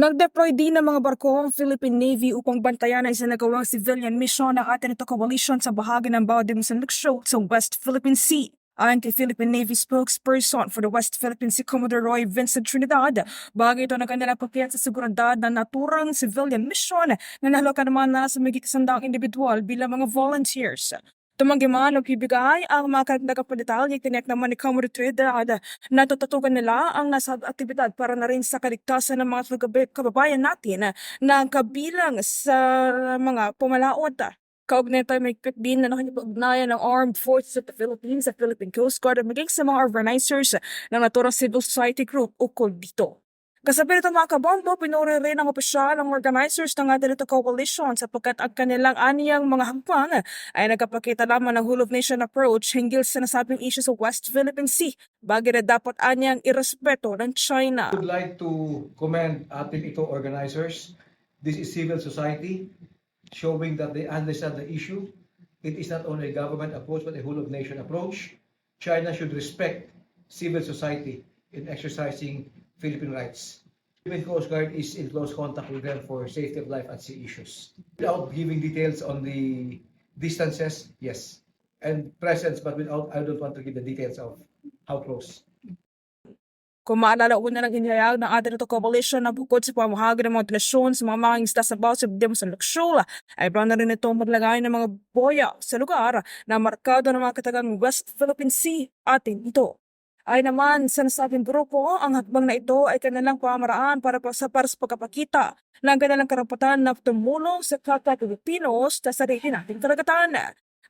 Nag-deploy din ng mga barko ang Philippine Navy upang bantayan ang isinagawang civilian mission ng atin ito coalition sa bahagi ng Baudin Shoal sa West Philippine Sea. Ayon kay Philippine Navy spokesperson for the West Philippine Sea Commodore Roy Vincent Trinidad, bagay ito ng kanilang pagkiyat sa seguridad na naturang civilian mission na nahalokan naman na sa magiging sandang individual bilang mga volunteers. Tumanggi man o ibigay ang mga karagdagang palital, tiniyak naman ni Commodore Trinidad na tututugan nila ang nasa aktibidad para na rin sa kaligtasan ng mga kababayan natin na kabilang sa mga pumalaot. Kaugnay tayo may din na nakikipag-ugnayan ng Armed Forces of the Philippines sa Philippine Coast Guard at maging sa mga organizers ng naturang civil society group ukol dito. Kasabi nito mga kabombo, pinuri rin ng opisyal ang organizers ng ating ito coalition sapagkat ang kanilang aniyang mga hangpang ay nagkapakita lamang ng whole of nation approach hinggil sa nasabing issue sa West Philippine Sea, bagay na dapat aniyang irespeto ng China. would like to commend ating ito organizers. This is civil society showing that they understand the issue. It is not only a government approach but a whole of nation approach. China should respect civil society in exercising Philippine rights. Philippine Coast Guard is in close contact with them for safety of life at sea issues. Without giving details on the distances, yes, and presence, but without, I don't want to give the details of how close. Kung maalala una ng inihayag ng ating ito coalition na bukod sa pamahagi ng mga tinasyon sa mga mga isda sa bawat sabdim sa Luxula, ay brown na rin ito maglagay ng mga boya sa lugar na markado ng mga katagang West Philippine Sea atin ito. Ay naman sa nasabing grupo, ang hakbang na ito ay kanilang pamaraan para pa sa para sa pagkapakita ng kanilang karapatan na tumulong sa kapwa Pilipinos sa sarili nating karagatan.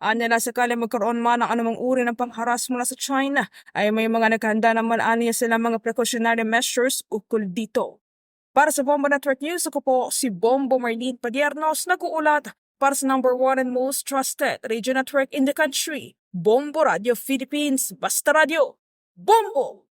Anya na sakali magkaroon man ng anumang uri ng pangharas mula sa China, ay may mga naghanda naman aniya sila mga precautionary measures ukol dito. Para sa Bombo Network News, ako po si Bombo Marlene Padiernos, nag-uulat para sa number one and most trusted radio network in the country, Bombo Radio Philippines, Basta Radio. Bombo!